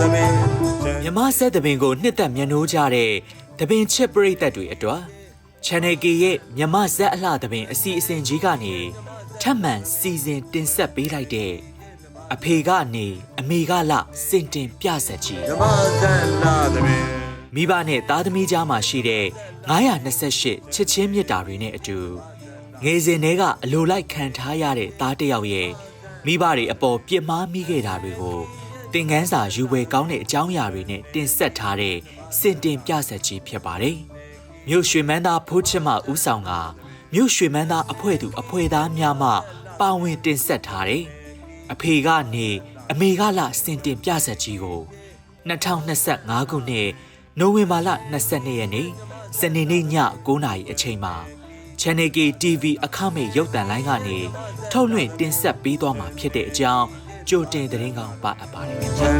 သမင်းမြမဆက်သဘင်ကိုနှစ်သက်မြတ်နိုးကြတဲ့သဘင်ချစ်ပရိသတ်တွေအတွက် Channel K ရဲ့မြမဇက်အလှသဘင်အစီအစဉ်ကြီးကနေထပ်မံစီစဉ်တင်ဆက်ပေးလိုက်တဲ့အဖေကနေအမေကလစင်တင်ပြဆက်ကြီးဓမ္မဇန်လာသမင်းမိဘနဲ့သားသမီးကြားမှာရှိတဲ့928ချစ်ချင်းမြတ်တာတွေနဲ့အတူငယ်စဉ်တည်းကအလိုလိုက်ခံထားရတဲ့သားတစ်ယောက်ရဲ့မိဘတွေအပေါ်ပြစ်မှားမိခဲ့တာတွေကို သင်ခန်းစာယူပွဲကောင်းတဲ့အကြောင်းအရာတွေနဲ့တင်ဆက်ထားတဲ့စင်တင်ပြဆက်ကြီးဖြစ်ပါတယ်။မြို့ရွှေမန်းသားဖိုးချစ်မဦးဆောင်ကမြို့ရွှေမန်းသားအဖွဲ့သူအဖွဲ့သားများမှပါဝင်တင်ဆက်ထားတယ်။အဖေကနေအမေကလစင်တင်ပြဆက်ကြီးကို2025ခုနှစ်နိုဝင်ဘာလ22ရက်နေ့စနေနေ့ည9:00နာရီအချိန်မှာ Channel K TV အခမဲ့ရုပ်သံလိုင်းကနေထုတ်လွှင့်တင်ဆက်ပေးသွားမှာဖြစ်တဲ့အကြောင်း ကြိုတင်သတင်းကောင်ပါအပ်ပါတယ်ခင်ဗျာ